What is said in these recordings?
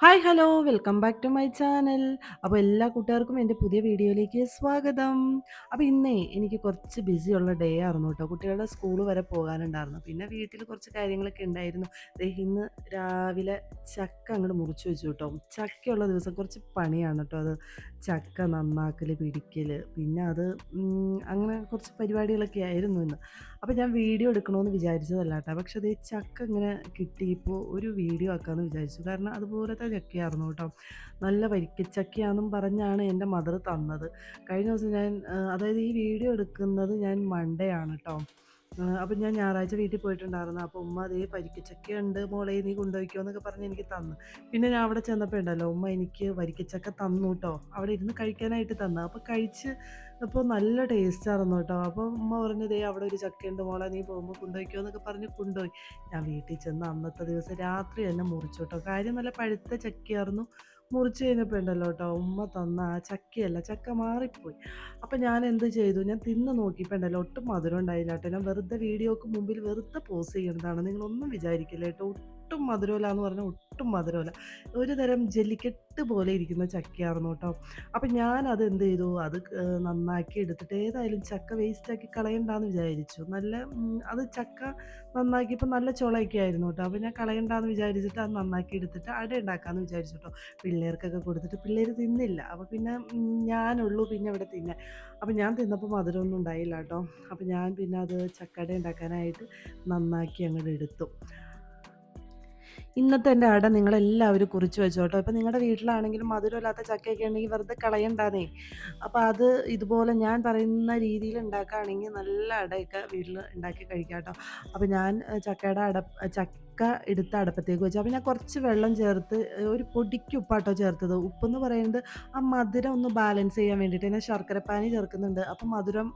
Hi hello welcome back to my channel അപ്പോൾ എല്ലാ കൂട്ടുകാർക്കും എന്റെ പുതിയ വീഡിയോയിലേക്ക് സ്വാഗതം. അപ്പോൾ ഇന്നേ എനിക്ക് കുറച്ച് ബിസി ഉള്ള ഡേ ആയിരുന്നു കേട്ടോ. കുട്ടികളുടെ സ്കൂൾ വരെ പോകാനുണ്ടായിരുന്നു. പിന്നെ വീട്ടിൽ കുറച്ച് കാര്യങ്ങളൊക്കെ ഉണ്ടായിരുന്നു. ഇന്ന് രാവിലെ ചക്ക അങ്ങോട്ട് മുറിച്ചു വെച്ചു കേട്ടോ. ചക്കയുള്ള ദിവസം കുറച്ച് പണിയാണ് കേട്ടോ അത്. ചക്ക നന്നാക്കൽ പിടിക്കൽ പിന്നെ അത് അങ്ങനെ കുറച്ച് പരിപാടികളൊക്കെ ആയിരുന്നു ഇന്ന്. അപ്പോൾ ഞാൻ വീഡിയോ എടുക്കണമെന്ന് വിചാരിച്ചതല്ല കേട്ടോ പക്ഷെ അതേ ചക്ക ഇങ്ങനെ കിട്ടിയപ്പോൾ ഒരു വീഡിയോ ആക്കാമെന്ന് വിചാരിച്ചു. കാരണം അതുപോലത്തെ ചക്കയായിരുന്നു കേട്ടോ. നല്ല വരിക്കച്ചക്കയാണെന്നും പറഞ്ഞാണ് എന്റെ മദർ തന്നത്. കഴിഞ്ഞ ദിവസം ഞാൻ അതായത് ഈ വീഡിയോ എടുക്കുന്നത് ഞാൻ മൺഡേ ആണ് കേട്ടോ. അപ്പം ഞാൻ ഞായറാഴ്ച വീട്ടിൽ പോയിട്ടുണ്ടായിരുന്നു. അപ്പോൾ ഉമ്മ അതേ പരിക്കച്ചക്ക ഉണ്ട് മോളെ നീ കൊണ്ടുപോയിക്കോ എന്നൊക്കെ പറഞ്ഞ് എനിക്ക് തന്നു. പിന്നെ ഞാൻ അവിടെ ചെന്നപ്പോൾ ഉണ്ടല്ലോ ഉമ്മ എനിക്ക് വരിക്കച്ചക്ക തന്നു കേട്ടോ അവിടെ ഇരുന്ന് കഴിക്കാനായിട്ട് തന്നു. അപ്പോൾ കഴിച്ച് അപ്പോൾ നല്ല ടേസ്റ്റ് ആയിരുന്നു കേട്ടോ അപ്പോൾ ഉമ്മ പറഞ്ഞു ദേ അവിടെ ഒരു ചക്കയുണ്ട് മോളെ നീ പോകുമ്പോൾ കൊണ്ടുപോയിക്കോ എന്നൊക്കെ പറഞ്ഞ് കൊണ്ടുപോയി. ഞാൻ വീട്ടിൽ ചെന്ന് അന്നത്തെ ദിവസം രാത്രി തന്നെ മുറിച്ചു കേട്ടോ കാര്യം നല്ല പഴുത്ത ചക്കയായിരുന്നു. മുറിച്ച് കഴിഞ്ഞപ്പോൾ ഉണ്ടല്ലോ കേട്ടോ ഉമ്മ തന്ന ആ ചക്കയല്ല ചക്ക മാറിപ്പോയി. അപ്പം ഞാൻ എന്ത് ചെയ്തു? ഞാൻ തിന്ന് നോക്കിയപ്പോൾ ഉണ്ടല്ലോ ഒട്ടും മധുരം ഉണ്ടായില്ല കേട്ടോ ഞാൻ വെറുതെ വീഡിയോക്ക് മുമ്പിൽ വെറുതെ പോസ് ചെയ്യുന്നതാണ്. നിങ്ങളൊന്നും വിചാരിക്കില്ല കേട്ടോ ഒട്ടും മധുരമില്ല എന്ന് പറഞ്ഞാൽ ഒട്ടും മധുരമില്ല. ഒരു തരം ജെല്ലിക്കെട്ട് പോലെ ഇരിക്കുന്ന ചക്കയായിരുന്നു കേട്ടോ. അപ്പം അത് എന്ത് ചെയ്തു? അത് നന്നാക്കി എടുത്തിട്ട് ഏതായാലും ചക്ക വേസ്റ്റാക്കി കളയണ്ടാന്ന് വിചാരിച്ചു. നല്ല അത് ചക്ക നന്നാക്കിയപ്പോൾ നല്ല ചുളയൊക്കെ ആയിരുന്നു കേട്ടോ. അപ്പോൾ ഞാൻ കളയണ്ടാന്ന് വിചാരിച്ചിട്ട് അത് നന്നാക്കി എടുത്തിട്ട് അട ഉണ്ടാക്കാമെന്ന് വിചാരിച്ചു കേട്ടോ. പിള്ളേർക്കൊക്കെ കൊടുത്തിട്ട് പിള്ളേർ തിന്നില്ല. അപ്പോൾ പിന്നെ ഞാനുള്ളൂ പിന്നെ ഇവിടെ തിന്നാൻ. അപ്പോൾ ഞാൻ തിന്നപ്പോൾ മധുരമൊന്നും ഉണ്ടായില്ല കേട്ടോ. അപ്പോൾ ഞാൻ പിന്നെ അത് ചക്കട ഉണ്ടാക്കാനായിട്ട് നന്നാക്കി അങ്ങോട്ട് എടുത്തു. ഇന്നത്തെ എന്റെ അട നിങ്ങളെല്ലാവരും കുറിച്ച് വെച്ചോ കേട്ടോ ഇപ്പം നിങ്ങളുടെ വീട്ടിലാണെങ്കിലും മധുരമില്ലാത്ത ചക്കയൊക്കെ ഉണ്ടെങ്കിൽ വെറുതെ കളയണ്ടാന്നേ. അപ്പോൾ അത് ഇതുപോലെ ഞാൻ പറയുന്ന രീതിയിൽ ഉണ്ടാക്കുകയാണെങ്കിൽ നല്ല അടയൊക്കെ വീട്ടിൽ ഉണ്ടാക്കി കഴിക്കാം കേട്ടോ അപ്പോൾ ഞാൻ ചക്കയുടെ അട ചക്ക എടുത്ത അടപ്പത്തേക്ക് വെച്ചു. അപ്പോൾ ഞാൻ കുറച്ച് വെള്ളം ചേർത്ത് ഒരു പൊടിക്ക് ഉപ്പാട്ടോ ചേർത്തത്. ഉപ്പെന്ന് പറയുന്നത് ആ മധുരം ഒന്ന് ബാലൻസ് ചെയ്യാൻ വേണ്ടിയിട്ട്. ഞാൻ ശർക്കരപ്പാനി ചേർക്കുന്നുണ്ട്. അപ്പോൾ മധുരം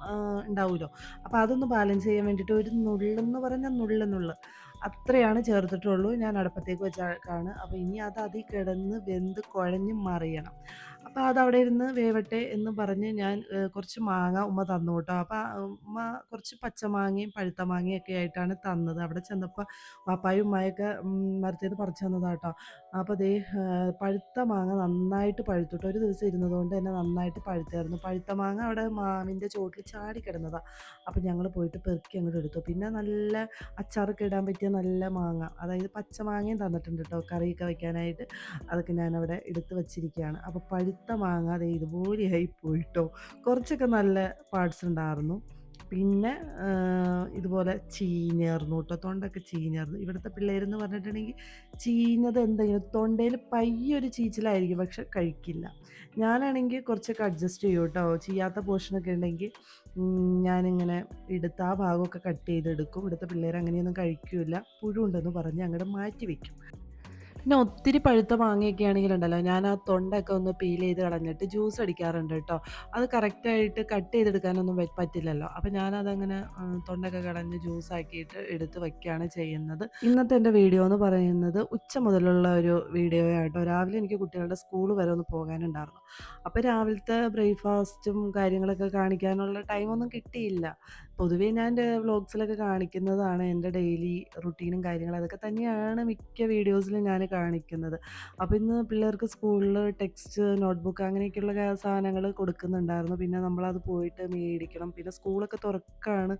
ഉണ്ടാവുമല്ലോ അപ്പോൾ അതൊന്ന് ബാലൻസ് ചെയ്യാൻ വേണ്ടിയിട്ട് ഒരു നുള്ളെന്ന് പറഞ്ഞാൽ നുള്ളെന്നുള്ളു നുള്ള്. അത്രയാണ് ചേർത്തിട്ടുള്ളൂ. ഞാൻ അടുപ്പത്തേക്ക് വെച്ചാണ് അപ്പോൾ ഇനി അത് അതിൽ കിടന്ന് വെന്ത് കുഴഞ്ഞ് മറിയണം. അപ്പോൾ അത് അവിടെ ഇരുന്ന് വേവട്ടെ എന്ന് പറഞ്ഞ് ഞാൻ കുറച്ച് മാങ്ങ ഉമ്മ തന്നു കേട്ടോ. അപ്പോൾ ഉമ്മ കുറച്ച് പച്ചമാങ്ങയും പഴുത്ത മാങ്ങയും ഒക്കെ ആയിട്ടാണ് തന്നത്. അവിടെ ചെന്നപ്പോൾ പാപ്പായും ഉമ്മയൊക്കെ മരത്തേത് പറിച്ചു തന്നതാണ് കേട്ടോ. അപ്പോൾ ദേ പഴുത്ത മാങ്ങ നന്നായിട്ട് പഴുത്തിട്ട് ഒരു ദിവസം ഇരുന്നതുകൊണ്ട് തന്നെ നന്നായിട്ട് പഴുത്തായിരുന്നു. പഴുത്ത മാങ്ങ അവിടെ മാവിന്റെ ചോട്ടിൽ ചാടി കിടന്നതാണ് അപ്പോൾ ഞങ്ങൾ പോയിട്ട് പെറുക്കി അങ്ങോട്ട് എടുത്തു. പിന്നെ നല്ല അച്ചാറൊക്കെ ഇടാൻ പറ്റിയ നല്ല മാങ്ങ അതായത് പച്ച മാങ്ങയും തന്നിട്ടുണ്ട് കേട്ടോ. കറിയൊക്കെ വയ്ക്കാനായിട്ട് അതൊക്കെ ഞാനവിടെ എടുത്ത് വച്ചിരിക്കുകയാണ്. അപ്പോൾ പഴുത്ത മാങ്ങ ദേ ഇതുപോലെയായി പോയിട്ടോ കുറച്ചൊക്കെ നല്ല പാർട്സ് ഉണ്ടായിരുന്നു പിന്നെ ഇതുപോലെ ചീഞ്ഞേർന്നു കേട്ടോ തൊണ്ടൊക്കെ ചീഞ്ഞേർന്നു. ഇവിടുത്തെ പിള്ളേരെന്ന് പറഞ്ഞിട്ടുണ്ടെങ്കിൽ ചീഞ്ഞത് എന്തെങ്കിലും തൊണ്ടയിൽ പയ്യൊരു ചീച്ചിലായിരിക്കും പക്ഷെ കഴിക്കില്ല. ഞാനാണെങ്കിൽ കുറച്ചൊക്കെ അഡ്ജസ്റ്റ് ചെയ്യും കേട്ടോ ചെയ്യാത്ത പോർഷനൊക്കെ ഉണ്ടെങ്കിൽ ഞാനിങ്ങനെ എടുത്ത് ആ ഭാഗമൊക്കെ കട്ട് ചെയ്തെടുക്കും. ഇവിടുത്തെ പിള്ളേർ അങ്ങനെയൊന്നും കഴിക്കില്ല. പുഴുണ്ടെന്ന് പറഞ്ഞ് അങ്ങോട്ട് മാറ്റി വെക്കും. പിന്നെ ഒത്തിരി പഴുത്ത മാങ്ങയൊക്കെ ആണെങ്കിൽ ഉണ്ടല്ലോ ഞാൻ ആ തൊണ്ടൊക്കെ ഒന്ന് പീൽ ചെയ്ത് കളഞ്ഞിട്ട് ജ്യൂസ് അടിക്കാറുണ്ട് കേട്ടോ. അത് കറക്റ്റായിട്ട് കട്ട് ചെയ്തെടുക്കാനൊന്നും പറ്റില്ലല്ലോ. അപ്പം ഞാനതങ്ങനെ തൊണ്ടൊക്കെ കളഞ്ഞ് ജ്യൂസ് ആക്കിയിട്ട് എടുത്ത് വയ്ക്കുകയാണ് ചെയ്യുന്നത്. ഇന്നത്തെ എന്റെ വീഡിയോ എന്ന് പറയുന്നത് ഉച്ച മുതലുള്ള ഒരു വീഡിയോ ആയിട്ടോ രാവിലെ എനിക്ക് കുട്ടികളുടെ സ്കൂൾ വരെ ഒന്ന് പോകാനുണ്ടായിരുന്നു. അപ്പോൾ രാവിലത്തെ ബ്രേക്ക്ഫാസ്റ്റും കാര്യങ്ങളൊക്കെ കാണിക്കാനുള്ള ടൈമൊന്നും കിട്ടിയില്ല. പൊതുവേ ഞാൻ വ്ളോഗ്സിലൊക്കെ കാണിക്കുന്നതാണ് എന്റെ ഡെയിലി റുട്ടീനും കാര്യങ്ങളും. അതൊക്കെ തന്നെയാണ് മിക്ക വീഡിയോസിലും ഞാൻ കാണിക്കുന്നത്. അപ്പോൾ ഇന്ന് പിള്ളേർക്ക് സ്കൂളിൽ ടെക്സ്റ്റ് നോട്ട്ബുക്ക് അങ്ങനെയൊക്കെയുള്ള സാധനങ്ങൾ കൊടുക്കുന്നുണ്ടായിരുന്നു. പിന്നെ നമ്മളത് പോയിട്ട് മേടിക്കണം. പിന്നെ സ്കൂളൊക്കെ തുറക്കാണ്.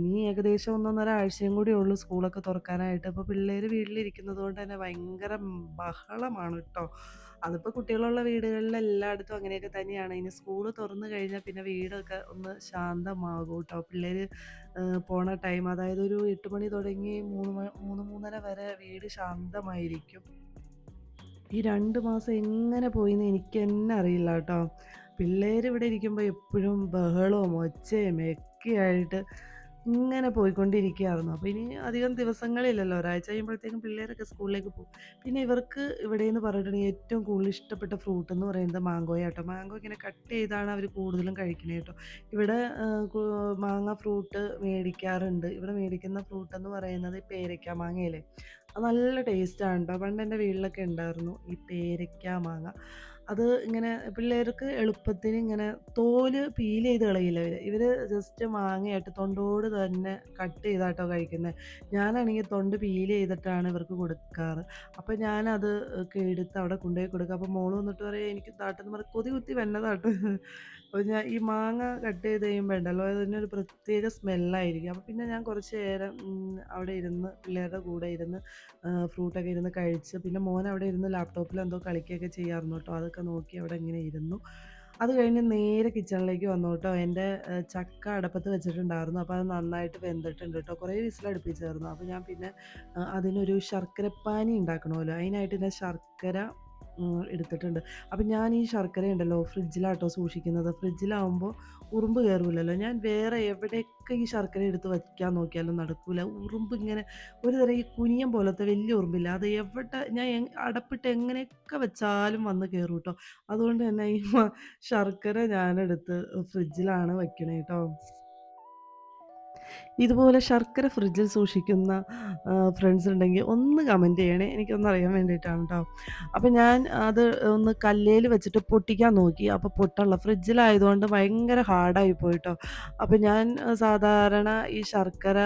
ഇനി ഏകദേശം ഒന്നൊന്നര ആഴ്ചയും കൂടി ഉള്ളൂ സ്കൂളൊക്കെ തുറക്കാനായിട്ട്. അപ്പോൾ പിള്ളേർ വീട്ടിലിരിക്കുന്നത് കൊണ്ട് തന്നെ ഭയങ്കര ബഹളമാണ് കേട്ടോ അതിപ്പോൾ കുട്ടികളുള്ള വീടുകളിൽ എല്ലായിടത്തും അങ്ങനെയൊക്കെ തന്നെയാണ്. ഇനി സ്കൂൾ തുറന്നു കഴിഞ്ഞാൽ പിന്നെ വീടൊക്കെ ഒന്ന് ശാന്തമാകും കേട്ടോ പിള്ളേർ പോണ ടൈം അതായത് ഒരു എട്ട് മണി തുടങ്ങി മൂന്ന് മൂന്ന് മൂന്നര വരെ വീട് ശാന്തമായിരിക്കും. ഈ രണ്ട് മാസം എങ്ങനെ പോയിന്ന് എനിക്ക് തന്നെ അറിയില്ല കേട്ടോ പിള്ളേർ ഇവിടെ ഇരിക്കുമ്പോൾ എപ്പോഴും ബഹളവും ഒച്ചയും ഒക്കെ ആയിട്ട് ഇങ്ങനെ പോയിക്കൊണ്ടിരിക്കുകയായിരുന്നു. അപ്പോൾ ഇനി അധികം ദിവസങ്ങളില്ലല്ലോ. ഒരാഴ്ച കഴിയുമ്പോഴത്തേക്കും പിള്ളേരൊക്കെ സ്കൂളിലേക്ക് പോകും. പിന്നെ ഇവർക്ക് ഇവിടെ എന്ന് പറഞ്ഞിട്ടുണ്ടെങ്കിൽ ഏറ്റവും കൂടുതൽ ഇഷ്ടപ്പെട്ട ഫ്രൂട്ട് എന്ന് പറയുന്നത് മാങ്കോയാ കേട്ടോ മാങ്കോ ഇങ്ങനെ കട്ട് ചെയ്താണ് അവർ കൂടുതലും കഴിക്കുന്നത് കേട്ടോ. ഇവിടെ മാങ്ങ ഫ്രൂട്ട് മേടിക്കാറുണ്ട്. ഇവിടെ മേടിക്കുന്ന ഫ്രൂട്ട് എന്ന് പറയുന്നത് പേരയ്ക്ക അത് നല്ല ടേസ്റ്റാണ് കേട്ടോ. പണ്ട് എന്റെ വീട്ടിലൊക്കെ ഉണ്ടായിരുന്നു ഈ പേരയ്ക്ക മാങ്ങ. അത് ഇങ്ങനെ പിള്ളേർക്ക് എളുപ്പത്തിന് ഇങ്ങനെ തോൽ പീൽ ചെയ്ത് കളയില്ല ഇവർ. ഇവർ ജസ്റ്റ് മാങ്ങയായിട്ട് തൊണ്ടോട് തന്നെ കട്ട് ചെയ്താട്ടോ കഴിക്കുന്നത് ഞാനാണെങ്കിൽ തൊണ്ട് പീൽ ചെയ്തിട്ടാണ് ഇവർക്ക് കൊടുക്കാറ്. അപ്പോൾ ഞാനത് കേടുത്ത് അവിടെ കൊണ്ടുപോയി കൊടുക്കുക അപ്പോൾ മോൾ വന്നിട്ട് പറയാം എനിക്ക് താട്ടെന്ന് പറയാം കൊതി കുത്തി വന്നതാട്ടോ. അപ്പോൾ ഞാൻ ഈ മാങ്ങ കട്ട് ചെയ്ത് കഴിയുമ്പോൾ ഉണ്ടല്ലോ ഒരു പ്രത്യേക സ്മെല്ലായിരിക്കും. അപ്പോൾ പിന്നെ ഞാൻ കുറച്ച് നേരം അവിടെ ഇരുന്ന് പിള്ളേരുടെ കൂടെ ഇരുന്ന് ഫ്രൂട്ടൊക്കെ ഇരുന്ന് കഴിച്ച് പിന്നെ മോൻ അവിടെ ഇരുന്ന് ലാപ്ടോപ്പിൽ എന്തോ കളിക്കുകയൊക്കെ ചെയ്യാറുണ്ട് കേട്ടോ. അതൊക്കെ നോക്കി അവിടെ ഇങ്ങനെ ഇരുന്നു. അത് കഴിഞ്ഞ് നേരെ കിച്ചണിലേക്ക് വന്നു കേട്ടോ. എന്റെ ചക്ക അടപ്പത്ത് വെച്ചിട്ടുണ്ടായിരുന്നു. അപ്പോൾ അത് നന്നായിട്ട് വെന്തിട്ടുണ്ട് കേട്ടോ. കുറേ വിസിലടുപ്പിച്ചായിരുന്നു. അപ്പോൾ ഞാൻ പിന്നെ അതിനൊരു ശർക്കരപ്പാനി ഉണ്ടാക്കണമല്ലോ. അതിനായിട്ട് ഞാൻ ശർക്കര എടുത്തിട്ടുണ്ട്. അപ്പം ഞാൻ ഈ ശർക്കര ഉണ്ടല്ലോ ഫ്രിഡ്ജിലാട്ടോ സൂക്ഷിക്കുന്നത്. ഫ്രിഡ്ജിലാവുമ്പോൾ ഉറുമ്പ് കയറൂലല്ലോ. ഞാൻ വേറെ എവിടെയൊക്കെ ഈ ശർക്കര എടുത്ത് വയ്ക്കാൻ നോക്കിയാലും നടക്കൂല. ഉറുമ്പ് ഇങ്ങനെ ഒരു തരം ഈ കുനിയം പോലത്തെ വലിയ ഉറുമ്പില്ല. അത് എവിടെ ഞാൻ അടപ്പിട്ട് എങ്ങനെയൊക്കെ വെച്ചാലും വന്ന് കയറും ട്ടോ. അതുകൊണ്ട് തന്നെ ഈ ശർക്കര ഞാനെടുത്ത് ഫ്രിഡ്ജിലാണ് വെക്കണേ ട്ടോ. ഇതുപോലെ ശർക്കര ഫ്രിഡ്ജിൽ സൂക്ഷിക്കുന്ന ഫ്രണ്ട്സ് ഉണ്ടെങ്കിൽ ഒന്ന് കമന്റ് ചെയ്യണേ. എനിക്കൊന്ന് അറിയാൻ വേണ്ടിയിട്ടാണ് കേട്ടോ അപ്പം ഞാൻ അത് ഒന്ന് കല്ലേൽ വെച്ചിട്ട് പൊട്ടിക്കാൻ നോക്കി. അപ്പോൾ പൊട്ടുള്ള ഫ്രിഡ്ജിലായതുകൊണ്ട് ഭയങ്കര ഹാർഡായി പോയിട്ടോ അപ്പം ഞാൻ സാധാരണ ഈ ശർക്കര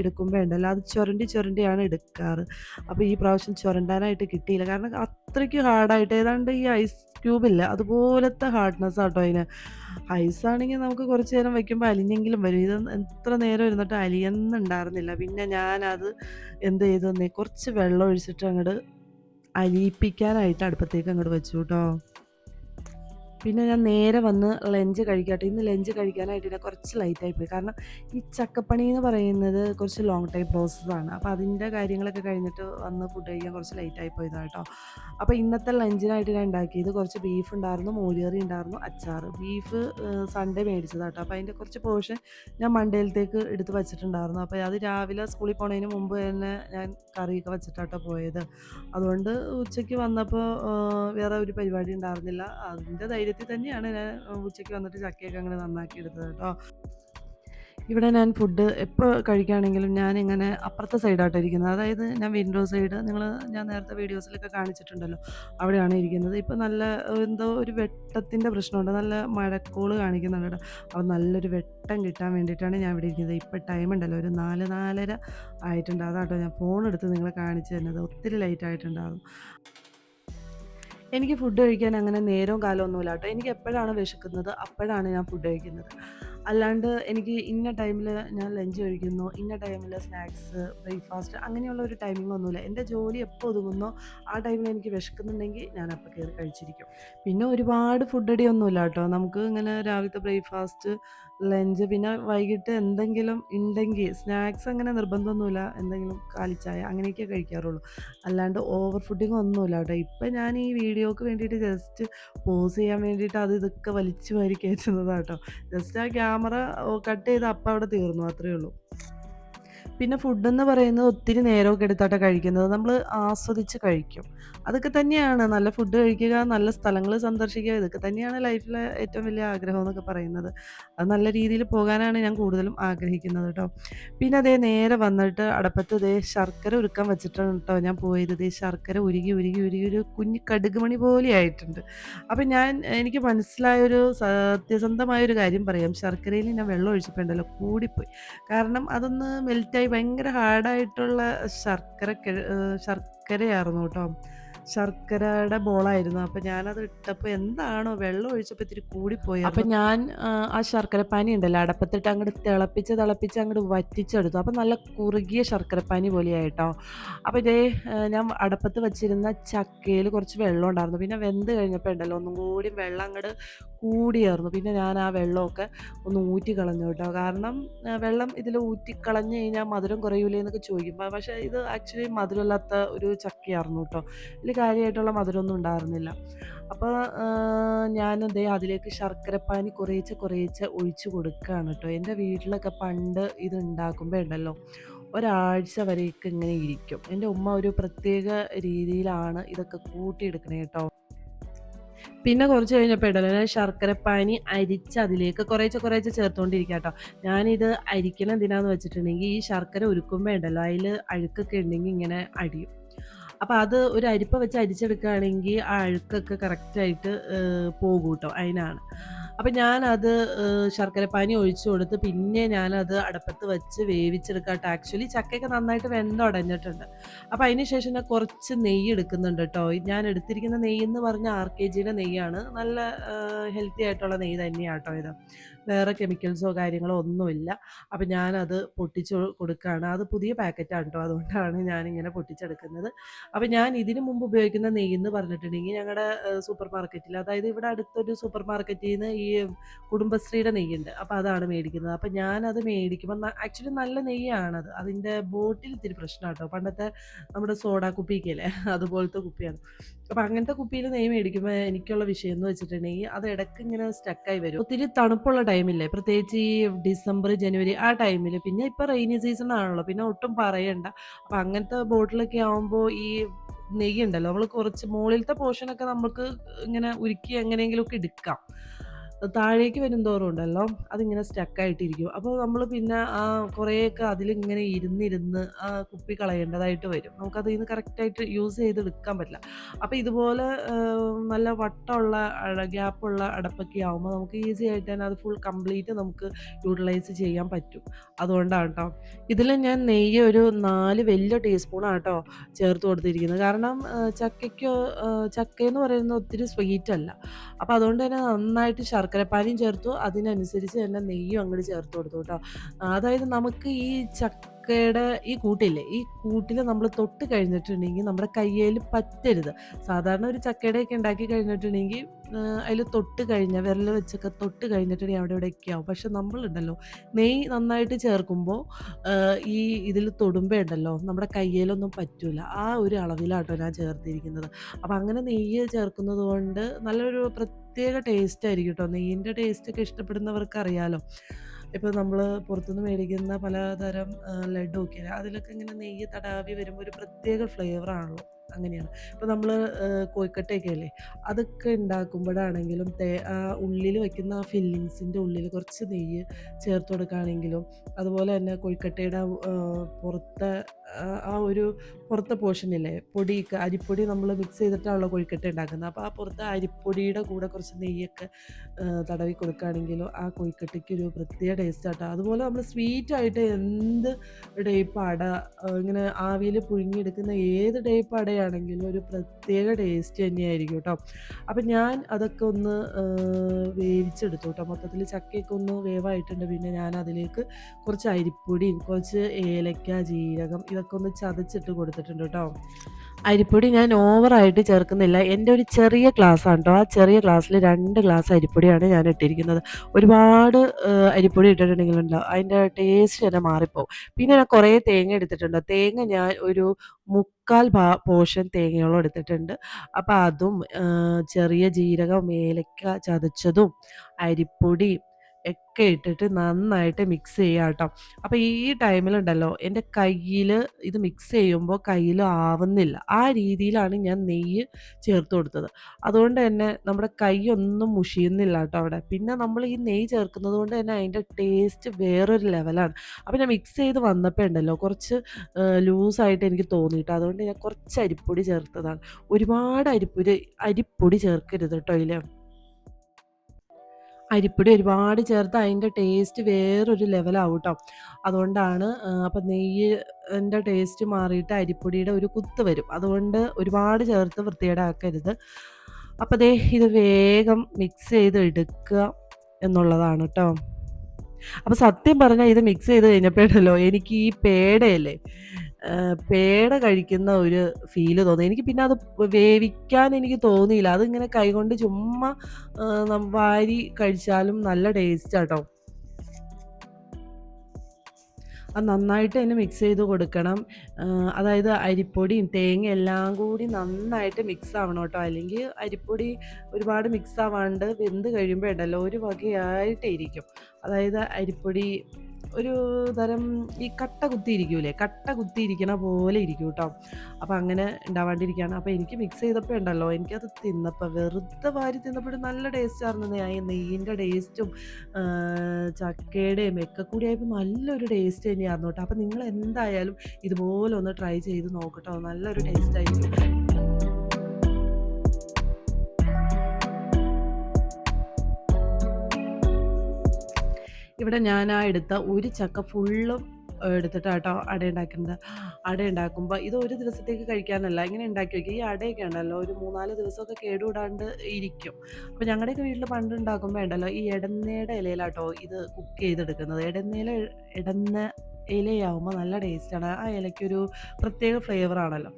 എടുക്കുമ്പോൾ എടുക്കുമ്പോ ഉണ്ടല്ലോ അത് ചുരണ്ടി ചുരണ്ടിയാണ് എടുക്കാറ്. അപ്പോൾ ഈ പ്രാവശ്യം ചുരണ്ടാനായിട്ട് കിട്ടിയില്ല. കാരണം അത്രയ്ക്ക് ഹാർഡായിട്ട് ഏതാണ്ട് ഈ ഐസ് ക്യൂബില്ല അതുപോലത്തെ ഹാർഡ്നെസ് ആട്ടോ അതിന്. ഐസാണെങ്കിൽ നമുക്ക് കുറച്ച് നേരം വയ്ക്കുമ്പോൾ അലിഞ്ഞെങ്കിലും വരും. ഇത് എത്ര നേരം ഇരുന്നിട്ട് അലിയുന്നുണ്ടായിരുന്നില്ല. പിന്നെ ഞാനത് എന്ത് ചെയ്തെന്നേ കുറച്ച് വെള്ളം ഒഴിച്ചിട്ട് അങ്ങോട്ട് അലിയിപ്പിക്കാനായിട്ട് അടുപ്പത്തേക്ക് അങ്ങോട്ട് വെച്ചു കേട്ടോ പിന്നെ ഞാൻ നേരെ വന്ന് ലഞ്ച് കഴിക്കട്ടെ ഇന്ന് ലഞ്ച് കഴിക്കാനായിട്ട് ഞാൻ കുറച്ച് ലേറ്റായി പോയി. കാരണം ഈ ചക്കപ്പണി എന്ന് പറയുന്നത് കുറച്ച് ലോങ് ടൈം പ്രോസസ്സാണ്. അപ്പോൾ അതിന്റെ കാര്യങ്ങളൊക്കെ കഴിഞ്ഞിട്ട് വന്ന് ഫുഡ് കഴിക്കാൻ കുറച്ച് ലൈറ്റ് പോയതാ ട്ടോ. അപ്പോൾ ഇന്നത്തെ ലഞ്ചിനായിട്ട് ഞാൻ ഉണ്ടാക്കിയത് കുറച്ച് ബീഫ് ഉണ്ടായിരുന്നു, മോരുകറി ഉണ്ടായിരുന്നു, അച്ചാർ ബീഫ് സൺഡേ സൺഡേ മേടിച്ചതാട്ടോ. അപ്പോൾ അതിന്റെ കുറച്ച് പോർഷൻ ഞാൻ മണ്ടേലത്തേക്ക് എടുത്ത് വെച്ചിട്ടുണ്ടായിരുന്നു. അപ്പോൾ അത് രാവിലെ സ്കൂളിൽ പോണതിന് മുമ്പ് തന്നെ ഞാൻ കറിയൊക്കെ വെച്ചിട്ടാട്ടോ പോയത്. അതുകൊണ്ട് ഉച്ചയ്ക്ക് വന്നപ്പോൾ വേറെ ഒരു പരിപാടി ഉണ്ടായിരുന്നില്ല. അതിന്റെ ധൈര്യത്തിൽ തന്നെയാണ് ഞാൻ ഉച്ചയ്ക്ക് വന്നിട്ട് ചക്കയൊക്കെ അങ്ങനെ നന്നാക്കി എടുത്തത് കേട്ടോ. ഇവിടെ ഞാൻ ഫുഡ് എപ്പോൾ കഴിക്കുകയാണെങ്കിലും ഞാൻ ഇങ്ങനെ അപ്പുറത്തെ സൈഡായിട്ട് ഇരിക്കുന്നത്. അതായത് ഞാൻ വിൻഡോ സൈഡ് നിങ്ങൾ ഞാൻ നേരത്തെ വീഡിയോസിലൊക്കെ കാണിച്ചിട്ടുണ്ടല്ലോ. അവിടെയാണ് ഇരിക്കുന്നത്. ഇപ്പോൾ നല്ല എന്തോ ഒരു വെട്ടത്തിന്റെ പ്രശ്നമുണ്ട്. നല്ല മഴക്കോൾ കാണിക്കുന്നുണ്ട്. അപ്പോൾ നല്ലൊരു വെട്ടം കിട്ടാൻ വേണ്ടിയിട്ടാണ് ഞാൻ ഇവിടെ ഇരിക്കുന്നത്. ഇപ്പോൾ ടൈം ഉണ്ടല്ലോ ഒരു 4, 4:30 ആയിട്ടുണ്ട്. അതാട്ടോ ഞാൻ ഫോൺ എടുത്ത് നിങ്ങളെ കാണിച്ചു തരുന്നത്. ഒത്തിരി ലൈറ്റ് ആയിട്ടുണ്ടാകും എനിക്ക് ഫുഡ് കഴിക്കാൻ അങ്ങനെ നേരവും കാലമൊന്നുമില്ല കേട്ടോ. എനിക്ക് എപ്പോഴാണ് വിശക്കുന്നത് അപ്പോഴാണ് ഞാൻ ഫുഡ് കഴിക്കുന്നത്. അല്ലാണ്ട് എനിക്ക് ഇന്ന ടൈമിൽ ഞാൻ ലഞ്ച് കഴിക്കുന്നു, ഇന്ന ടൈമിൽ സ്നാക്സ്, ബ്രേക്ക്ഫാസ്റ്റ് അങ്ങനെയുള്ള ഒരു ടൈമിംഗ് ഒന്നുമില്ല. എന്റെ ജോലി എപ്പോൾ ഒതുങ്ങുന്നോ ആ ടൈമിൽ എനിക്ക് വിശക്കുന്നുണ്ടെങ്കിൽ ഞാൻ അപ്പോൾ കയറി കഴിച്ചിരിക്കും. പിന്നെ ഒരുപാട് ഫുഡ് അടിയൊന്നുമില്ല കേട്ടോ. നമുക്ക് ഇങ്ങനെ രാവിലത്തെ ബ്രേക്ക്ഫാസ്റ്റ്, ലഞ്ച് പിന്നെ വൈകിട്ട് എന്തെങ്കിലും ഉണ്ടെങ്കിൽ സ്നാക്സ് അങ്ങനെ നിർബന്ധമൊന്നുമില്ല. എന്തെങ്കിലും കാലിച്ചായ അങ്ങനെയൊക്കെ കഴിക്കാറുള്ളൂ. അല്ലാണ്ട് ഓവർ ഫുഡിങ് ഒന്നുമില്ല കേട്ടോ. ഇപ്പം ഞാൻ ഈ വീഡിയോക്ക് വേണ്ടിയിട്ട് ജസ്റ്റ് പോസ് ചെയ്യാൻ വേണ്ടിയിട്ട് അത് ഇതൊക്കെ വലിച്ചു വാരി കയറ്റുന്നതാട്ടോ. ജസ്റ്റ് ആ ക്യാമറ കട്ട് ചെയ്ത് അപ്പം അവിടെ തീർന്നു അത്രയേ ഉള്ളൂ. പിന്നെ ഫുഡെന്ന് പറയുന്നത് ഒത്തിരി നേരമൊക്കെ എടുത്താട്ടെ കഴിക്കുന്നത്. നമ്മൾ ആസ്വദിച്ച് കഴിക്കും. അതൊക്കെ തന്നെയാണ് നല്ല ഫുഡ് കഴിക്കുക, നല്ല സ്ഥലങ്ങൾ സന്ദർശിക്കുക ഇതൊക്കെ തന്നെയാണ് ലൈഫിലെ ഏറ്റവും വലിയ ആഗ്രഹം എന്നൊക്കെ പറയുന്നത്. അത് നല്ല രീതിയിൽ പോകാനാണ് ഞാൻ കൂടുതലും ആഗ്രഹിക്കുന്നത് കേട്ടോ പിന്നെ അതേ നേരെ വന്നിട്ട് അടപ്പത്ത് ഇതേ ശർക്കര ഉരുക്കാൻ വെച്ചിട്ടാണ് കേട്ടോ ഞാൻ പോയത്. ഇതേ ശർക്കര ഉരുകി, ഉരുകി, ഉരുകി ഒരു കുഞ്ഞ് കടുക് മണി പോലെ ആയിട്ടുണ്ട്. അപ്പം ഞാൻ എനിക്ക് മനസ്സിലായൊരു സത്യസന്ധമായൊരു കാര്യം പറയാം. ശർക്കരയിൽ ഞാൻ വെള്ളം ഒഴിച്ചപ്പോൾ ഉണ്ടല്ലോ കൂടിപ്പോയി. കാരണം അതൊന്ന് മെൽറ്റായി ഭയങ്കര ഹാർഡായിട്ടുള്ള ശർക്കര ശർക്കരയായിരുന്നു ട്ടോ. ശർക്കരയുടെ ബോളായിരുന്നു. അപ്പൊ ഞാനത് ഇട്ടപ്പോൾ എന്താണോ വെള്ളം ഒഴിച്ചപ്പോൾ ഇത്തിരി കൂടിപ്പോയി അപ്പം ഞാൻ ആ ശർക്കര പനി ഉണ്ടല്ലോ അടപ്പത്തിട്ട് അങ്ങോട്ട് തിളപ്പിച്ച്, തിളപ്പിച്ച് അങ്ങോട്ട് വറ്റിച്ചെടുത്തു. അപ്പം നല്ല കുറുകിയ ശർക്കരപ്പാനി പനി പോലെയായിട്ടോ അപ്പോൾ ഇതേ ഞാൻ അടപ്പത്ത് വെച്ചിരുന്ന ചക്കയിൽ കുറച്ച് വെള്ളം ഉണ്ടായിരുന്നു. പിന്നെ വെന്ത് കഴിഞ്ഞപ്പോൾ ഉണ്ടല്ലോ ഒന്നും കൂടി വെള്ളം അങ്ങോട്ട് കൂടിയായിരുന്നു. പിന്നെ ഞാൻ ആ വെള്ളമൊക്കെ ഒന്ന് ഊറ്റി കളഞ്ഞു കേട്ടോ. കാരണം വെള്ളം ഇതിൽ ഊറ്റി കളഞ്ഞു കഴിഞ്ഞാൽ മധുരം കുറയൂലേ എന്നൊക്കെ ചോദിക്കും. പക്ഷേ ഇത് ആക്ച്വലി മധുരമില്ലാത്ത ഒരു ചക്കയായിരുന്നു കേട്ടോ ഇതിൽ കാര്യമായിട്ടുള്ള മധുരമൊന്നും ഉണ്ടായിരുന്നില്ല. അപ്പോൾ ദേ അതിലേക്ക് ശർക്കരപ്പാനി കുറേച്ച് കുറേച്ച് ഒഴിച്ച് കൊടുക്കുകയാണ് കേട്ടോ എന്റെ വീട്ടിലൊക്കെ പണ്ട് ഇത് ഉണ്ടാക്കുമ്പോൾ ഉണ്ടല്ലോ ഒരാഴ്ച വരെയൊക്കെ ഇങ്ങനെ ഇരിക്കും. എന്റെ ഉമ്മ ഒരു പ്രത്യേക രീതിയിലാണ് ഇതൊക്കെ കൂട്ടിയെടുക്കണേ കേട്ടോ പിന്നെ കുറച്ച് കഴിഞ്ഞപ്പോൾ ഇടല ശർക്കരപ്പാനി അരിച്ച് അതിലേക്ക് കുറേശ്ശെ, കുറേശ്ശെ ചേർത്തുകൊണ്ടിരിക്കുക കേട്ടോ ഞാനിത് അരിക്കണം എന്തിനാന്ന് വെച്ചിട്ടുണ്ടെങ്കിൽ ഈ ശർക്കര ഉരുക്കുമ്പോൾ ഉണ്ടല്ലോ അതിൽ അഴുക്കൊക്കെ ഉണ്ടെങ്കിൽ ഇങ്ങനെ അടിയും. അപ്പൊ അത് ഒരു അരിപ്പ വെച്ച് അരിച്ചെടുക്കുകയാണെങ്കിൽ ആ അഴുക്കൊക്കെ കറക്റ്റായിട്ട് പോകും കേട്ടോ അതിനാണ് അപ്പം ഞാനത് ശർക്കരപ്പാനി ഒഴിച്ചു കൊടുത്ത് പിന്നെ ഞാനത് അടപ്പത്ത് വെച്ച് വേവിച്ചെടുക്കാട്ടോ. ആക്ച്വലി ചക്കയൊക്കെ നന്നായിട്ട് വെന്തുടഞ്ഞിട്ടുണ്ട്. അപ്പം അതിന് ശേഷം ഞാൻ കുറച്ച് നെയ്യ് എടുക്കുന്നുണ്ട് കേട്ടോ ഞാൻ എടുത്തിരിക്കുന്ന നെയ്യ് എന്ന് പറഞ്ഞാൽ ആർ കെ ജിയുടെ നെയ്യാണ്. നല്ല ഹെൽത്തി ആയിട്ടുള്ള നെയ്യ് തന്നെയാണ് കേട്ടോ ഇത്. വേറെ കെമിക്കൽസോ കാര്യങ്ങളോ ഒന്നുമില്ല. അപ്പം ഞാനത് പൊട്ടിച്ച് കൊടുക്കുകയാണ് അത് പുതിയ പാക്കറ്റാണ് കേട്ടോ അതുകൊണ്ടാണ് ഞാനിങ്ങനെ പൊട്ടിച്ചെടുക്കുന്നത്. അപ്പം ഞാൻ ഇതിനു മുമ്പ് ഉപയോഗിക്കുന്ന നെയ്യെന്ന് പറഞ്ഞിട്ടുണ്ടെങ്കിൽ ഞങ്ങളുടെ സൂപ്പർ മാർക്കറ്റിൽ അതായത് ഇവിടെ അടുത്തൊരു സൂപ്പർ മാർക്കറ്റിൽ നിന്ന് ഈ കുടുംബശ്രീയുടെ നെയ്യുണ്ട്. അപ്പം അതാണ് മേടിക്കുന്നത്. അപ്പം ഞാനത് മേടിക്കുമ്പോൾ ആക്ച്വലി നല്ല നെയ്യാണത്. അതിന്റെ ബോട്ടിൽ ഇത്തിരി പ്രശ്നാട്ടോ. പണ്ടത്തെ നമ്മുടെ സോഡ കുപ്പിക്കല്ലേ അതുപോലത്തെ കുപ്പിയാണ്. അപ്പം അങ്ങനത്തെ കുപ്പിയിൽ നെയ്യ് മേടിക്കുമ്പോൾ എനിക്കുള്ള വിഷയം എന്ന് വെച്ചിട്ടുണ്ടെങ്കിൽ അത് ഇടയ്ക്ക് ഇങ്ങനെ സ്റ്റക്കായി വരും. ഒത്തിരി തണുപ്പുള്ള ടൈമില്ലേ പ്രത്യേകിച്ച് ഈ ഡിസംബർ, ജനുവരി ആ ടൈമിൽ പിന്നെ ഇപ്പൊ റെയിനി സീസൺ ആണല്ലോ. പിന്നെ ഒട്ടും പറയണ്ട. അപ്പൊ അങ്ങനത്തെ ബോട്ടിലൊക്കെ ആവുമ്പോ ഈ നെയ്യുണ്ടല്ലോ നമ്മൾ കുറച്ച് മുകളിലത്തെ പോർഷനൊക്കെ നമുക്ക് ഇങ്ങനെ ഉരുക്കി എങ്ങനെയെങ്കിലുമൊക്കെ എടുക്കാം. താഴേക്ക് വരും തോറും ഉണ്ടല്ലോ അതിങ്ങനെ സ്റ്റക്കായിട്ടിരിക്കും. അപ്പോൾ നമ്മൾ പിന്നെ ആ കുറേയൊക്കെ അതിലിങ്ങനെ ഇരുന്നിരുന്ന് ആ കുപ്പി കളയേണ്ടതായിട്ട് വരും. നമുക്കത് ഇന്ന് കറക്റ്റായിട്ട് യൂസ് ചെയ്തെടുക്കാൻ പറ്റില്ല. അപ്പോൾ ഇതുപോലെ നല്ല വട്ടമുള്ള ഗ്യാപ്പുള്ള അടപ്പൊക്കെ ആകുമ്പോൾ നമുക്ക് ഈസി ആയിട്ട് തന്നെ അത് ഫുൾ കംപ്ലീറ്റ് നമുക്ക് യൂട്ടിലൈസ് ചെയ്യാൻ പറ്റും. അതുകൊണ്ടാണ് കേട്ടോ ഇതിൽ ഞാൻ നെയ്യ് ഒരു നാല് വലിയ ടീസ്പൂണാണ് കേട്ടോ ചേർത്ത് കൊടുത്തിരിക്കുന്നത്. കാരണം ചക്കയ്ക്ക് ചക്ക ചക്കയെന്ന് പറയുന്നത് ഒത്തിരി സ്വീറ്റ് അല്ല. അപ്പോൾ അതുകൊണ്ട് തന്നെ നന്നായിട്ട് ശർക്കരപ്പാനിയും ചേർത്തു. അതിനനുസരിച്ച് തന്നെ നെയ്യും അങ്ങോട്ട് ചേർത്ത് കൊടുത്തു കേട്ടോ അതായത് നമുക്ക് ഈ ചക്കയുടെ ഈ കൂട്ടില്ലേ, ഈ കൂട്ടിൽ നമ്മൾ തൊട്ട് കഴിഞ്ഞിട്ടുണ്ടെങ്കിൽ നമ്മുടെ കയ്യേൽ പറ്റരുത്. സാധാരണ ഒരു ചക്കയുടെയൊക്കെ ഉണ്ടാക്കി കഴിഞ്ഞിട്ടുണ്ടെങ്കിൽ അതിൽ തൊട്ട് കഴിഞ്ഞ വിരൽ വെച്ചൊക്കെ തൊട്ട് കഴിഞ്ഞിട്ടുണ്ടെങ്കിൽ അവിടെ ഇവിടെയൊക്കെ ആവും. പക്ഷെ നമ്മളുണ്ടല്ലോ നെയ് നന്നായിട്ട് ചേർക്കുമ്പോൾ ഈ ഇതിൽ തൊടുമ്പേ ഉണ്ടല്ലോ നമ്മുടെ കയ്യേലൊന്നും പറ്റൂല. ആ ഒരു അളവിലാട്ടോ ഞാൻ ചേർത്തിരിക്കുന്നത്. അപ്പം അങ്ങനെ നെയ്യ് ചേർക്കുന്നത് കൊണ്ട് നല്ലൊരു പ്രത്യേക ടേസ്റ്റ് ആയിരിക്കും ട്ടോ. ടേസ്റ്റ് ഒക്കെ ഇഷ്ടപ്പെടുന്നവർക്ക് അറിയാലോ. ഇപ്പൊ നമ്മൾ പുറത്തുനിന്ന് മേടിക്കുന്ന പലതരം ലഡ്ഡു ലഡു ഒക്കെയില്ലേ അതിലൊക്കെ ഇങ്ങനെ നെയ്യ് തടാവി വരുമ്പോൾ ഒരു പ്രത്യേക ഫ്ലേവറാണല്ലോ. അങ്ങനെയാണ്. ഇപ്പോൾ നമ്മൾ കോഴിക്കട്ടയൊക്കെ അല്ലേ അതൊക്കെ ഉണ്ടാക്കുമ്പോഴാണെങ്കിലും തേ ആ ഉള്ളിൽ വെക്കുന്ന ആ ഫില്ലിങ്സിന്റെ ഉള്ളിൽ കുറച്ച് നെയ്യ് ചേർത്ത് കൊടുക്കുകയാണെങ്കിലും അതുപോലെ തന്നെ കോഴിക്കട്ടയുടെ പുറത്ത് ആ ഒരു പുറത്തെ പോർഷനില്ലേ പൊടി അരിപ്പൊടി നമ്മൾ മിക്സ് ചെയ്തിട്ടാണല്ലോ കോഴിക്കട്ട ഉണ്ടാക്കുന്നത്. അപ്പോൾ ആ പുറത്തെ അരിപ്പൊടിയുടെ കൂടെ കുറച്ച് നെയ്യൊക്കെ തടവി കൊടുക്കുകയാണെങ്കിലും ആ കോഴിക്കട്ടയ്ക്ക് ഒരു പ്രത്യേക ടേസ്റ്റ് ആട്ടോ അതുപോലെ നമ്മൾ സ്വീറ്റായിട്ട് എന്ത് ടൈപ്പ് അട ഇങ്ങനെ ആവിയിൽ പുഴുങ്ങിയെടുക്കുന്ന ഏത് ടൈപ്പ് അടയാണെങ്കിലും ഒരു പ്രത്യേക ടേസ്റ്റ് തന്നെയായിരിക്കും കേട്ടോ അപ്പം ഞാൻ അതൊക്കെ ഒന്ന് വേവിച്ചെടുത്തു കേട്ടോ മൊത്തത്തിൽ ചക്കയൊക്കെ ഒന്ന് വേവായിട്ടുണ്ട്. പിന്നെ ഞാൻ അതിലേക്ക് കുറച്ച് അരിപ്പൊടിയും കുറച്ച് ഏലക്ക, ജീരകം ഇതൊക്കെ ഒന്ന് ചതച്ചിട്ട് കൊടുത്തിട്ടുണ്ട് ട്ടോ. അരിപ്പൊടി ഞാൻ ഓവറായിട്ട് ചേർക്കുന്നില്ല. എന്റെ ഒരു ചെറിയ ഗ്ലാസ് ആണ് കേട്ടോ ആ ചെറിയ ഗ്ലാസ്സിൽ രണ്ട് ഗ്ലാസ് അരിപ്പൊടിയാണ് ഞാൻ ഇട്ടിരിക്കുന്നത്. ഒരുപാട് അരിപ്പൊടി ഇട്ടിട്ടുണ്ടെങ്കിലുണ്ടോ അതിന്റെ ടേസ്റ്റ് തന്നെ മാറിപ്പോവും. പിന്നെ ഞാൻ കുറേ തേങ്ങ എടുത്തിട്ടുണ്ട്. തേങ്ങ ഞാൻ ഒരു 3/4 ഭാ പോർഷൻ തേങ്ങയോളം എടുത്തിട്ടുണ്ട്. അപ്പോൾ അതും ചെറിയ ജീരകം, ഏലക്ക ചതച്ചതും, അരിപ്പൊടി ഒക്കെ ഇട്ടിട്ട് നന്നായിട്ട് മിക്സ് ചെയ്യാട്ടോ. അപ്പൊ ഈ ടൈമിലുണ്ടല്ലോ എന്റെ കയ്യിൽ ഇത് മിക്സ് ചെയ്യുമ്പോൾ കയ്യിൽ ആവുന്നില്ല. ആ രീതിയിലാണ് ഞാൻ നെയ്യ് ചേർത്ത് കൊടുത്തത്. അതുകൊണ്ട് തന്നെ നമ്മുടെ കൈയൊന്നും മുഷിയുന്നില്ല കേട്ടോ അവിടെ. പിന്നെ നമ്മൾ ഈ നെയ്യ് ചേർക്കുന്നത് കൊണ്ട് തന്നെ അതിന്റെ ടേസ്റ്റ് വേറൊരു ലെവലാണ്. അപ്പൊ ഞാൻ മിക്സ് ചെയ്ത് വന്നപ്പോൾ ഉണ്ടല്ലോ കുറച്ച് ലൂസായിട്ട് എനിക്ക് തോന്നിയിട്ട് അതുകൊണ്ട് ഞാൻ കുറച്ച് അരിപ്പൊടി ചേർത്തതാണ്. ഒരുപാട് അരിപ്പൊടി അരിപ്പൊടി ചേർക്കരുത് കേട്ടോ ഇതിൽ. അരിപ്പൊടി ഒരുപാട് ചേർത്ത് അതിന്റെ ടേസ്റ്റ് വേറൊരു ലെവലാവും കേട്ടോ അതുകൊണ്ടാണ് അപ്പം നെയ്യിന്റെ ടേസ്റ്റ് മാറിയിട്ട് അരിപ്പൊടിയുടെ ഒരു കുത്ത് വരും. അതുകൊണ്ട് ഒരുപാട് ചേർത്ത് വൃത്തികേടാക്കരുത്. അപ്പം ദേ ഇത് വേഗം മിക്സ് ചെയ്ത് എടുക്കുക എന്നുള്ളതാണ് കേട്ടോ അപ്പം സത്യം പറഞ്ഞാൽ ഇത് മിക്സ് ചെയ്ത് കഴിഞ്ഞപ്പോഴല്ലോ എനിക്ക് ഈ പേടയില്ലേ പേട കഴിക്കുന്ന ഒരു ഫീൽ തോന്നി. എനിക്ക് പിന്നെ അത് വേവിക്കാൻ എനിക്ക് തോന്നിയില്ല. അതിങ്ങനെ കൈകൊണ്ട് ചുമ്മാ വാരി കഴിച്ചാലും നല്ല ടേസ്റ്റാട്ടോ. അത് നന്നായിട്ട് തന്നെ മിക്സ് ചെയ്ത് കൊടുക്കണം. അതായത് അരിപ്പൊടിയും തേങ്ങ എല്ലാം കൂടി നന്നായിട്ട് മിക്സ് ആവണം കേട്ടോ അല്ലെങ്കിൽ അരിപ്പൊടി ഒരുപാട് മിക്സ് ആവാണ്ട് വെന്ത് കഴിയുമ്പോൾ ഉണ്ടല്ലോ ഒരു വകയായിട്ട് ഇരിക്കും. അതായത് അരിപ്പൊടി ഒരു തരം ഈ കട്ട കുത്തിയിരിക്കൂലേ? കട്ട കുത്തിയിരിക്കണ പോലെ ഇരിക്കും കേട്ടോ അപ്പം അങ്ങനെ ഉണ്ടാവാണ്ടിരിക്കുകയാണ് അപ്പോൾ എനിക്ക് മിക്സ് ചെയ്തപ്പോൾ ഉണ്ടല്ലോ എനിക്കത് തിന്നപ്പോൾ വെറുതെ വാരി തിന്നപ്പോൾ നല്ല ടേസ്റ്റ് ആയിരുന്നു. ഈ നെയ്യിന്റെ ടേസ്റ്റും ചക്കയുടെയും ഒക്കെ കൂടി ആയപ്പോൾ നല്ലൊരു ടേസ്റ്റ് തന്നെയായിരുന്നു കേട്ടോ അപ്പോൾ നിങ്ങൾ എന്തായാലും ഇതുപോലെ ഒന്ന് ട്രൈ ചെയ്ത് നോക്കട്ടോ നല്ലൊരു ടേസ്റ്റ് ആയിരിക്കും. ഇവിടെ ഞാൻ ആ എടുത്ത ഒരു ചക്ക ഫുള്ളും എടുത്തിട്ട് കേട്ടോ അട ഉണ്ടാക്കുന്നത്. അട ഉണ്ടാക്കുമ്പോൾ ഇത് ഒരു ദിവസത്തേക്ക് കഴിക്കാനല്ല ഇങ്ങനെ ഉണ്ടാക്കി വയ്ക്കുക ഈ അടയൊക്കെ ഉണ്ടല്ലോ ഒരു മൂന്നാൽ ദിവസമൊക്കെ കേടുവിടാണ്ട് ഇരിക്കും. അപ്പോൾ ഞങ്ങളുടെയൊക്കെ വീട്ടിൽ പണ്ട് ഉണ്ടാക്കുമ്പോൾ ഉണ്ടല്ലോ ഈ ഇടന്നയുടെ ഇലയിലാട്ടോ ഇത് കുക്ക് ചെയ്തെടുക്കുന്നത്. ഇടന്നയില ഇടന്ന ഇലയാവുമ്പോൾ നല്ല ടേസ്റ്റാണ്. ആ ഇലയ്ക്കൊരു പ്രത്യേക ഫ്ലേവർ ആണല്ലോ.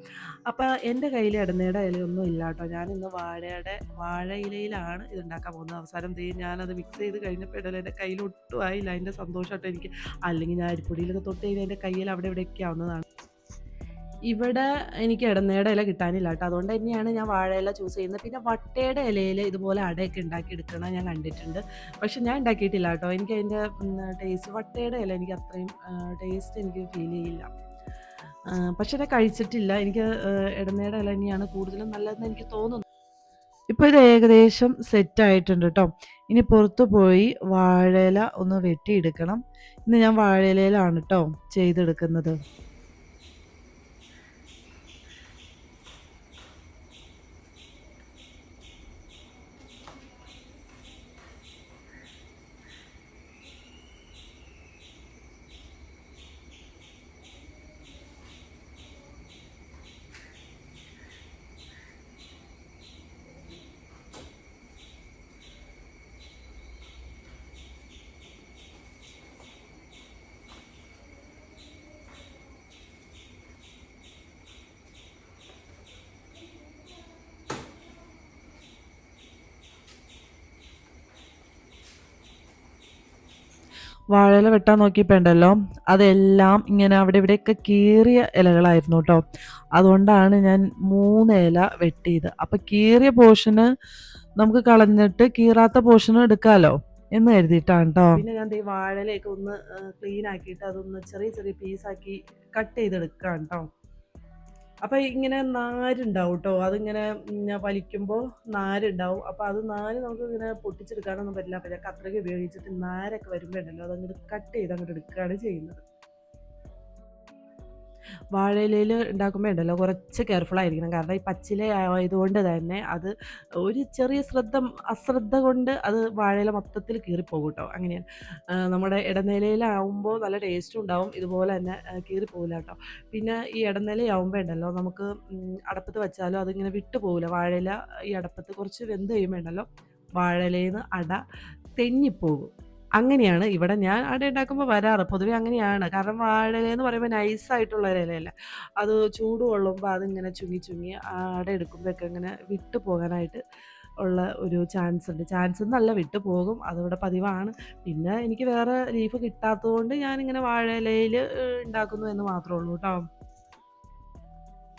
അപ്പോൾ എന്റെ കയ്യിൽ ഇടനയുടെ ഇലയൊന്നും ഇല്ല കേട്ടോ ഞാനിന്ന് വാഴയുടെ വാഴ ഇലയിലാണ് ഇത് ഉണ്ടാക്കാൻ പോകുന്നത്. അവസാനം തീ ഞാനത് മിക്സ് ചെയ്ത് കഴിഞ്ഞപ്പോൾ ഇടയിൽ എന്റെ കയ്യിൽ ഒട്ടും ആയില്ല. അതിന്റെ സന്തോഷമായിട്ട് എനിക്ക് അല്ലെങ്കിൽ ഞാൻ അരിപ്പൊടിയിലൊക്കെ തൊട്ട് കഴിഞ്ഞാൽ എന്റെ കയ്യിൽ അവിടെ ഇവിടെയൊക്കെ ആവുന്നതാണ്. ഇവിടെ എനിക്ക് ഇടനയുടെ ഇല കിട്ടാനില്ല കേട്ടോ അതുകൊണ്ട് തന്നെയാണ് ഞാൻ വാഴയില ചൂസ് ചെയ്യുന്നത്. പിന്നെ വട്ടയുടെ ഇലയിൽ ഇതുപോലെ അടയൊക്കെ ഉണ്ടാക്കിയെടുക്കണം ഞാൻ കണ്ടിട്ടുണ്ട്. പക്ഷെ ഞാൻ ഉണ്ടാക്കിയിട്ടില്ല കേട്ടോ എനിക്ക് അതിന്റെ ടേസ്റ്റ് വട്ടയുടെ ഇല എനിക്ക് അത്രയും ടേസ്റ്റ് എനിക്ക് ഫീൽ ചെയ്യില്ല. പക്ഷെ ഞാൻ കഴിച്ചിട്ടില്ല. എനിക്ക് ഇടനയുടെ ഇല തന്നെയാണ് കൂടുതലും നല്ലതെന്ന് എനിക്ക് തോന്നുന്നു. ഇപ്പോൾ ഇത് ഏകദേശം സെറ്റ് ആയിട്ടുണ്ട് കേട്ടോ ഇനി പുറത്ത് പോയി വാഴയില ഒന്ന് വെട്ടിയെടുക്കണം. ഇന്ന് ഞാൻ വാഴയിലയിലാണ് കേട്ടോ ചെയ്തെടുക്കുന്നത്. വാഴയില വെട്ടാൻ നോക്കിയപ്പോൾ ഉണ്ടല്ലോ അതെല്ലാം ഇങ്ങനെ അവിടെ ഇവിടെയൊക്കെ കീറിയ ഇലകളായിരുന്നു കേട്ടോ അതുകൊണ്ടാണ് ഞാൻ മൂന്ന് ഇല വെട്ടിയത്. അപ്പം കീറിയ പോർഷന് നമുക്ക് കളഞ്ഞിട്ട് കീറാത്ത പോർഷന് എടുക്കാലോ എന്ന് കരുതിയിട്ടാണ് കേട്ടോ പിന്നെ ഞാൻ ഈ വാഴയിലേക്ക് ഒന്ന് ക്ലീൻ ആക്കിയിട്ട് അതൊന്ന് ചെറിയ ചെറിയ പീസാക്കി കട്ട് ചെയ്തെടുക്കാം കേട്ടോ അപ്പോൾ ഇങ്ങനെ നാരുണ്ടാവും കേട്ടോ അതിങ്ങനെ വലിക്കുമ്പോൾ നാരുണ്ടാവും. അപ്പോൾ അത് നാര് നമുക്ക് ഇങ്ങനെ പൊട്ടിച്ചെടുക്കാനൊന്നും പറ്റില്ല. അപ്പോൾ ഞാൻ കത്രിക ഉപയോഗിച്ചിട്ട് നാരൊക്കെ വരുമ്പോൾ ഉണ്ടല്ലോ അതങ്ങോട്ട് കട്ട് ചെയ്ത് അങ്ങോട്ട് എടുക്കുകയാണ് ചെയ്യുന്നത്. വാഴയിലയിൽ ഉണ്ടാക്കുമ്പോൾ ഉണ്ടല്ലോ കുറച്ച് ആയിരിക്കണം. കാരണം ഈ പച്ചില ആയതുകൊണ്ട് തന്നെ അത് ഒരു ചെറിയ ശ്രദ്ധ അശ്രദ്ധ കൊണ്ട് അത് വാഴയില മൊത്തത്തിൽ കീറിപ്പോകും കേട്ടോ അങ്ങനെയാണ് നമ്മുടെ ഇടനിലയിലാവുമ്പോൾ നല്ല ടേസ്റ്റും ഉണ്ടാവും. ഇതുപോലെ തന്നെ കീറിപ്പോകില്ല കേട്ടോ. പിന്നെ ഈ ഇടനിലയാവുമ്പോൾ ഉണ്ടല്ലോ നമുക്ക് അടപ്പത്ത് വെച്ചാലോ അതിങ്ങനെ വിട്ടു പോകില്ല വാഴയില ഈ അടപ്പത്ത് കുറച്ച് വെന്ത് കഴിയുമ്പോൾ ഉണ്ടല്ലോ വാഴയിലയിൽ നിന്ന് അട തെന്നിപ്പോകും. അങ്ങനെയാണ് ഇവിടെ ഞാൻ അട ഉണ്ടാക്കുമ്പോൾ വരാറ്. പൊതുവെ അങ്ങനെയാണ്. കാരണം വാഴയില പറയുമ്പോൾ നൈസായിട്ടുള്ള ഒരു ഇലയല്ല. അത് ചൂട് കൊള്ളുമ്പോൾ അതിങ്ങനെ ചുങ്ങി ചുങ്ങി അട എടുക്കുമ്പോഴൊക്കെ ഇങ്ങനെ വിട്ടു പോകാനായിട്ട് ഉള്ള ഒരു ചാൻസ് ഉണ്ട്. ചാൻസ് നല്ല വിട്ടു പോകും. അതിവിടെ പതിവാണ്. പിന്നെ എനിക്ക് വേറെ ലീഫ് കിട്ടാത്തതുകൊണ്ട് ഞാൻ ഞാനിങ്ങനെ വാഴയിലയിൽ ഉണ്ടാക്കുന്നു എന്ന് മാത്രമേ ഉള്ളൂ കേട്ടോ.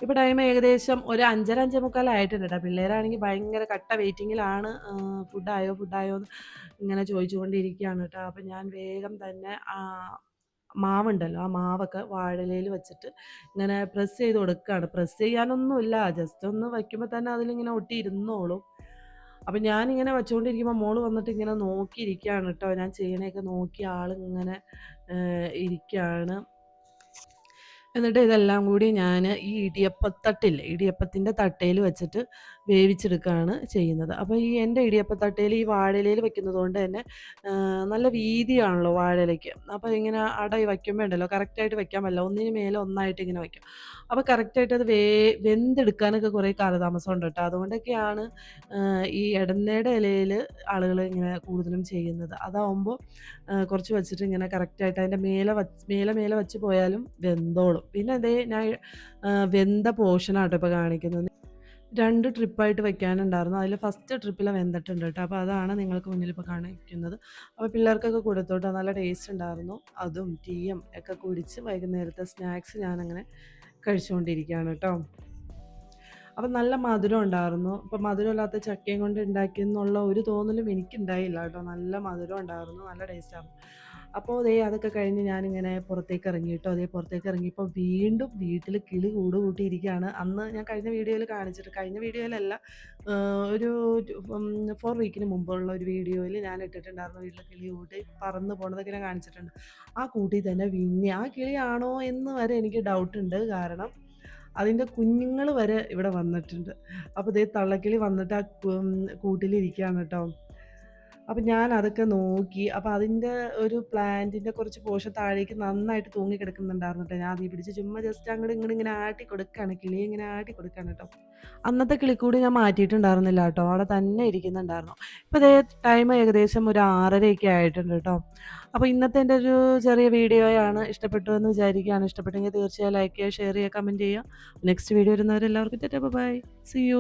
ഇപ്പോൾ ടൈം ഏകദേശം ഒരു അഞ്ചര അഞ്ചേ മുക്കാലായിട്ടുണ്ട് കേട്ടോ പിള്ളേരാണെങ്കിൽ ഭയങ്കര കട്ട വെയിറ്റിങ്ങിലാണ് ഫുഡായോ ഫുഡായോ എന്ന് ഇങ്ങനെ ചോദിച്ചുകൊണ്ടിരിക്കുകയാണ് കേട്ടോ. അപ്പം ഞാൻ വേഗം തന്നെ ആ മാവുണ്ടല്ലോ ആ മാവൊക്കെ വാഴലയിൽ വെച്ചിട്ട് ഇങ്ങനെ പ്രസ് ചെയ്ത് കൊടുക്കുകയാണ്. പ്രസ് ചെയ്യാനൊന്നുമില്ല ജസ്റ്റ് ഒന്ന് വയ്ക്കുമ്പോൾ തന്നെ അതിലിങ്ങനെ ഒട്ടി ഇരുന്നോളും അപ്പം ഞാനിങ്ങനെ വെച്ചുകൊണ്ടിരിക്കുമ്പോൾ മോൾ വന്നിട്ട് ഇങ്ങനെ നോക്കിയിരിക്കുകയാണ് കേട്ടോ. ഞാൻ ചെയ്യണേക്കെ നോക്കി ആളിങ്ങനെ ഇരിക്കുകയാണ്. എന്നിട്ട് ഇതെല്ലാം കൂടി ഞാൻ ഈ ഇടിയപ്പത്തട്ടില്ലേ ഇടിയപ്പത്തിന്റെ തട്ടയിൽ വെച്ചിട്ട് വേവിച്ചെടുക്കുകയാണ് ചെയ്യുന്നത്. അപ്പോൾ ഈ എന്റെ ഇടിയപ്പത്തട്ടയിൽ ഈ വാഴയിലയിൽ വെക്കുന്നത് കൊണ്ട് തന്നെ നല്ല വീതിയാണല്ലോ വാഴയിലയ്ക്ക്. അപ്പോൾ ഇങ്ങനെ അട വയ്ക്കുമ്പോൾ ഉണ്ടല്ലോ കറക്റ്റായിട്ട് വെക്കാൻ പറ്റില്ല. ഒന്നിന് മേലെ ഒന്നായിട്ട് ഇങ്ങനെ വയ്ക്കും. അപ്പോൾ കറക്റ്റായിട്ട് അത് വേ വെന്തെടുക്കാനൊക്കെ കുറേ കാലതാമസം ഉണ്ട് കേട്ടോ അതുകൊണ്ടൊക്കെയാണ് ഈ ഇടന്നയുടെ ഇലയിൽ ആളുകൾ ഇങ്ങനെ കൂടുതലും ചെയ്യുന്നത്. അതാവുമ്പോൾ കുറച്ച് വെച്ചിട്ട് ഇങ്ങനെ കറക്റ്റായിട്ട് അതിന്റെ മേലെ വച്ച് മേലെ മേലെ വെച്ച് പോയാലും വെന്തോളും. പിന്നെ അതേ ഞാൻ വെന്ത പോർഷനാട്ടോ ഇപ്പോൾ കാണിക്കുന്നത്. രണ്ട് ട്രിപ്പായിട്ട് വെക്കാനുണ്ടായിരുന്നു. അതിൽ ഫസ്റ്റ് ട്രിപ്പിൽ വെന്തിട്ടുണ്ട് കേട്ടോ അപ്പോൾ അതാണ് നിങ്ങൾക്ക് മുന്നിൽ ഇപ്പോൾ കാണിക്കുന്നത്. അപ്പോൾ പിള്ളേർക്കൊക്കെ കൊടുത്തോട്ടോ. നല്ല ടേസ്റ്റ് ഉണ്ടായിരുന്നു. അതും ടീയും ഒക്കെ കുടിച്ച് വൈകുന്നേരത്തെ സ്നാക്സ് ഞാനങ്ങനെ കഴിച്ചുകൊണ്ടിരിക്കുകയാണ് കേട്ടോ അപ്പം നല്ല മധുരം ഉണ്ടായിരുന്നു. അപ്പം മധുരമില്ലാത്ത ചക്കയും കൊണ്ട് ഉണ്ടാക്കിയെന്നുള്ള ഒരു തോന്നലും എനിക്കുണ്ടായില്ല കേട്ടോ നല്ല മധുരം ഉണ്ടായിരുന്നു. നല്ല ടേസ്റ്റായിരുന്നു അപ്പോൾ ദേ അതൊക്കെ കഴിഞ്ഞ് ഞാനിങ്ങനെ പുറത്തേക്ക് ഇറങ്ങി കേട്ടോ. ദേ പുറത്തേക്ക് ഇറങ്ങിയപ്പോൾ വീണ്ടും വീട്ടിൽ കിളി കൂട് കൂട്ടിയിരിക്കുകയാണ്. അന്ന് ഞാൻ കഴിഞ്ഞ വീഡിയോയിൽ കാണിച്ചിട്ട് കഴിഞ്ഞ വീഡിയോയിലല്ല ഒരു ഫോർ 4 വീക്കിന് മുമ്പുള്ള ഒരു വീഡിയോയിൽ ഞാൻ ഇട്ടിട്ടുണ്ടായിരുന്നു വീട്ടിൽ കിളി കൂട്ടി പറന്ന് പോണതൊക്കെ ഞാൻ കാണിച്ചിട്ടുണ്ട്. ആ കൂട്ടിൽ തന്നെ പിന്നെ ആ കിളിയാണോ എന്ന് വരെ എനിക്ക് ഡൗട്ടുണ്ട്. കാരണം അതിന്റെ കുഞ്ഞുങ്ങൾ വരെ ഇവിടെ വന്നിട്ടുണ്ട്. അപ്പോൾ ദേ തള്ളക്കിളി വന്നിട്ട് ആ കൂട്ടിലിരിക്കുകയാണ് കേട്ടോ. അപ്പം ഞാൻ അതൊക്കെ നോക്കി. അപ്പോൾ അതിന്റെ ഒരു പ്ലാന്റിന്റെ കുറച്ച് പോഷൻ താഴേക്ക് നന്നായിട്ട് തൂങ്ങി കിടക്കുന്നുണ്ടായിരുന്നു കേട്ടോ ഞാൻ അതീ പിടിച്ച് ചുമ്മാ ജസ്റ്റ് അങ്ങോട്ട് ഇങ്ങോട്ട് ഇങ്ങനെ ആട്ടി കൊടുക്കുകയാണ് കിളി ഇങ്ങനെ ആട്ടി കൊടുക്കുകയാണ് കേട്ടോ അന്നത്തെ കിളിക്കൂടി ഞാൻ മാറ്റിയിട്ടുണ്ടായിരുന്നില്ല കേട്ടോ അവിടെ തന്നെ ഇരിക്കുന്നുണ്ടായിരുന്നു. ഇപ്പം ദേ ടൈം ഏകദേശം ഒരു ആറരയൊക്കെ ആയിട്ടുണ്ട് കേട്ടോ അപ്പോൾ ഇന്നത്തെ എന്റെ ഒരു ചെറിയ വീഡിയോയാണ്. ഇഷ്ടപ്പെട്ടു എന്ന് വിചാരിക്കുകയാണ്. ഇഷ്ടപ്പെട്ടെങ്കിൽ തീർച്ചയായും ലൈക്ക് ചെയ്യുക, ഷെയർ ചെയ്യുക, കമന്റ് ചെയ്യുക. നെക്സ്റ്റ് വീഡിയോ വരുന്നവരെല്ലാവർക്കും ബൈ സീ യു.